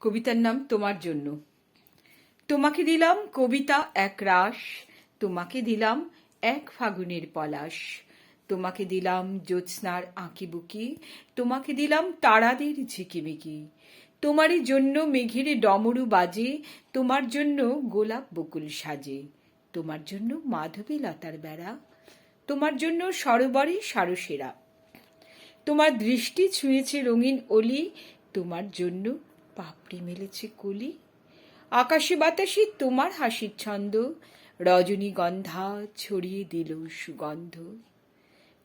কবিতার নাম তোমার জন্য। তোমাকে দিলাম কবিতা এক রাস তোমাকে দিলাম এক ফাগুনের পলাশ। তোমাকে দিলাম জ্যোৎস্নার আঁকিবুকি, তোমাকে দিলাম তারাদের ঝিকিমিকি। তোমারই জন্য মেঘের ডমরু বাজে, তোমার জন্য গোলাপ বকুল সাজে। তোমার জন্য মাধবী লতার বেড়া, তোমার জন্য সরোবরে সারসেরা। তোমার দৃষ্টি ছুঁয়েছে রঙিন অলি, তোমার জন্য পাপড়ি মেলেছে কলি। আকাশে বাতাসে তোমার হাসির ছন্দ। রজনীগন্ধা ছড়িয়ে দিল সুগন্ধ।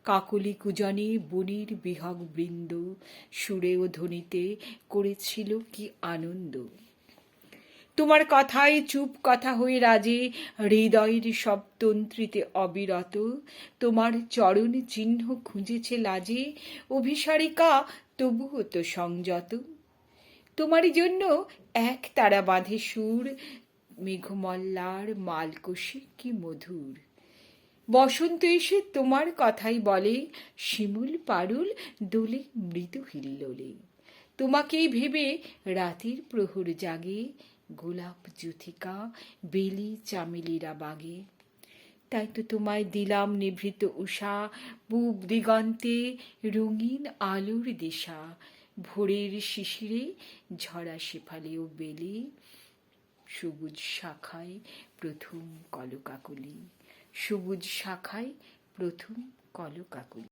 কাকলি কুজনে বনির বিহগ বৃন্দ। সুরে ও ধ্বনিতে করেছিল কি আনন্দ। তোমার কথায় চুপ কথা হয়ে রাজে, হৃদয়ের সব তন্ত্রীতে অবিরত। তোমার চরণ চিহ্ন খুঁজেছে লাজে। অভিসারিকা, তবুও তো সংযত। তোমারই জন্য এক তারা বাঁধে সুর, মেঘমল্লার মালকোষে কি মধুর। বসন্ত এসে তোমার কথাই বলে, শিমুল পারুল দোলে মৃদু হিল্লোলে। তোমাকেই ভেবে রাতের প্রহর জাগে, গোলাপ জুথিকা বেলি চামেলিরা বাগে। তাই তো তোমায় দিলাম নিভৃত উষা, পূব দিগন্তে রঙিন আলোর দিশা। ভোরের শিশিরে ঝরা শেফালি ও বেলি সবুজ শাখায় প্রথম কলকাকলি সবুজ শাখায় প্রথম কলকাকলি।